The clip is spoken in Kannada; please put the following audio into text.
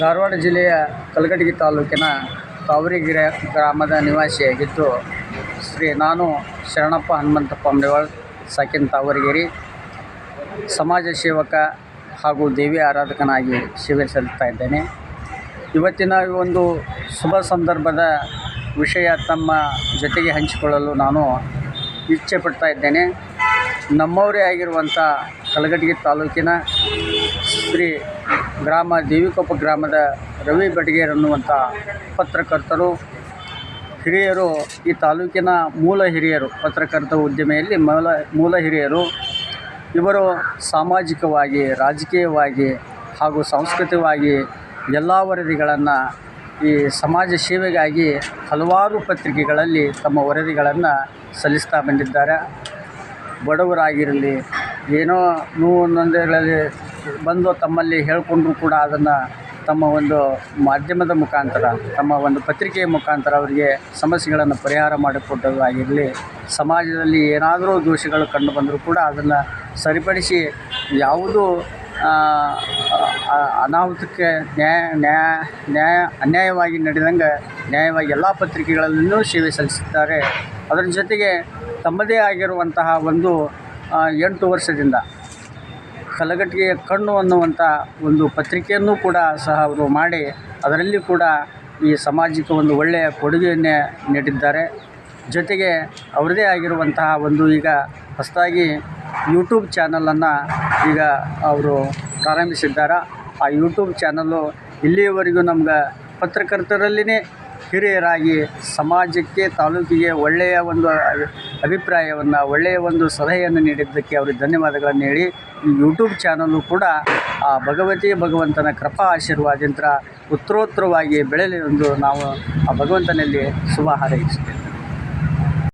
ಧಾರವಾಡ ಜಿಲ್ಲೆಯ ಕಲಘಟಗಿ ತಾಲೂಕಿನ ತಾವರೆಗೆರೆ ಗ್ರಾಮದ ನಿವಾಸಿಯಾಗಿದ್ದು ಶ್ರೀ ನಾನು ಶರಣಪ್ಪ ಹನುಮಂತಪ್ಪ ಅಂಬೇವಾಳ್, ಸಾಕಿನ ತಾವರಿಗೆ ಸಮಾಜ ಸೇವಕ ಹಾಗೂ ದೇವಿ ಆರಾಧಕನಾಗಿ ಸೇವೆ ಸಲ್ಲಿಸ್ತಾ ಇದ್ದೇನೆ. ಇವತ್ತಿನ ಒಂದು ಶುಭ ಸಂದರ್ಭದ ವಿಷಯ ತಮ್ಮ ಜೊತೆಗೆ ಹಂಚಿಕೊಳ್ಳಲು ನಾನು ಇಚ್ಛೆ ಪಡ್ತಾ ಇದ್ದೇನೆ. ನಮ್ಮವರೇ ಆಗಿರುವಂಥ ಕಲಘಟಗಿ ತಾಲೂಕಿನ ಶ್ರೀ ಗ್ರಾಮ ದೇವಿಕೊಪ್ಪ ಗ್ರಾಮದ ರವಿ ಬಟಗೇರ್ ಅನ್ನುವಂಥ ಪತ್ರಕರ್ತರು, ಹಿರಿಯರು, ಈ ತಾಲೂಕಿನ ಮೂಲ ಹಿರಿಯರು, ಪತ್ರಕರ್ತ ಉದ್ಯಮೆಯಲ್ಲಿ ಮೂಲ ಮೂಲ ಹಿರಿಯರು, ಇವರು ಸಾಮಾಜಿಕವಾಗಿ, ರಾಜಕೀಯವಾಗಿ ಹಾಗೂ ಸಾಂಸ್ಕೃತಿಕವಾಗಿ ಎಲ್ಲ ವರದಿಗಳನ್ನು ಈ ಸಮಾಜ ಸೇವೆಗಾಗಿ ಹಲವಾರು ಪತ್ರಿಕೆಗಳಲ್ಲಿ ತಮ್ಮ ವರದಿಗಳನ್ನು ಸಲ್ಲಿಸ್ತಾ ಬಂದಿದ್ದಾರೆ. ಬಡವರಾಗಿರಲಿ ಏನೋ ನೋವು ನೊಂದಗಳಲ್ಲಿ ಬಂದು ತಮ್ಮಲ್ಲಿ ಹೇಳಿಕೊಂಡ್ರು ಕೂಡ ಅದನ್ನು ತಮ್ಮ ಒಂದು ಮಾಧ್ಯಮದ ಮುಖಾಂತರ, ತಮ್ಮ ಒಂದು ಪತ್ರಿಕೆಯ ಮುಖಾಂತರ ಅವರಿಗೆ ಸಮಸ್ಯೆಗಳನ್ನು ಪರಿಹಾರ ಮಾಡಿಕೊಟ್ಟೋದಾಗಿರಲಿ ಸಮಾಜದಲ್ಲಿ ಏನಾದರೂ ದೋಷಗಳು ಕಂಡು ಬಂದರೂ ಕೂಡ ಅದನ್ನು ಸರಿಪಡಿಸಿ ಯಾವುದೂ ಅನಾಹುತಕ್ಕೆ ನ್ಯಾಯ ನ್ಯಾಯ ನ್ಯಾಯ, ಅನ್ಯಾಯವಾಗಿ ನಡೆದಂಗೆ ನ್ಯಾಯವಾಗಿ ಎಲ್ಲ ಪತ್ರಿಕೆಗಳಲ್ಲೂ ಸೇವೆ ಸಲ್ಲಿಸುತ್ತಾರೆ. ಅದರ ಜೊತೆಗೆ ತಮ್ಮದೇ ಆಗಿರುವಂತಹ ಒಂದು ಎಂಟು ವರ್ಷದಿಂದ ಕಲಘಟಗಿಯ ಕಣ್ಣು ಅನ್ನುವಂಥ ಒಂದು ಪತ್ರಿಕೆಯನ್ನು ಕೂಡ ಸಹ ಅವರು ಮಾಡಿ ಅದರಲ್ಲಿ ಕೂಡ ಈ ಸಮಾಜಕ್ಕೆ ಒಂದು ಒಳ್ಳೆಯ ಕೊಡುಗೆಯನ್ನೇ ನೀಡಿದ್ದಾರೆ. ಜೊತೆಗೆ ಅವರದೇ ಆಗಿರುವಂತಹ ಒಂದು ಈಗ ಹೊಸದಾಗಿ ಯೂಟ್ಯೂಬ್ ಚಾನಲನ್ನು ಈಗ ಅವರು ಪ್ರಾರಂಭಿಸಿದ್ದಾರೆ. ಆ ಯೂಟ್ಯೂಬ್ ಚಾನಲ್ಲು ಇಲ್ಲಿಯವರೆಗೂ ನಮ್ಗೆ ಪತ್ರಕರ್ತರಲ್ಲಿನೇ ಹಿರಿಯರಾಗಿ ಸಮಾಜಕ್ಕೆ, ತಾಲೂಕಿಗೆ ಒಳ್ಳೆಯ ಒಂದು ಅಭಿಪ್ರಾಯವನ್ನು, ಒಳ್ಳೆಯ ಒಂದು ಸಲಹೆಯನ್ನು ನೀಡಿದ್ದಕ್ಕೆ ಅವರಿಗೆ ಧನ್ಯವಾದಗಳನ್ನು ಹೇಳಿ, ಈ ಯೂಟ್ಯೂಬ್ ಚಾನಲ್ಲು ಕೂಡ ಆ ಭಗವತಿ ಭಗವಂತನ ಕೃಪಾ ಆಶೀರ್ವಾದಂತ್ರ ಉತ್ತರೋತ್ತರವಾಗಿ ಬೆಳೆಯಲಿ ಎಂದು ನಾವು ಆ ಭಗವಂತನಲ್ಲಿ ಶುಭ ಹಾರೈಸುತ್ತೇವೆ.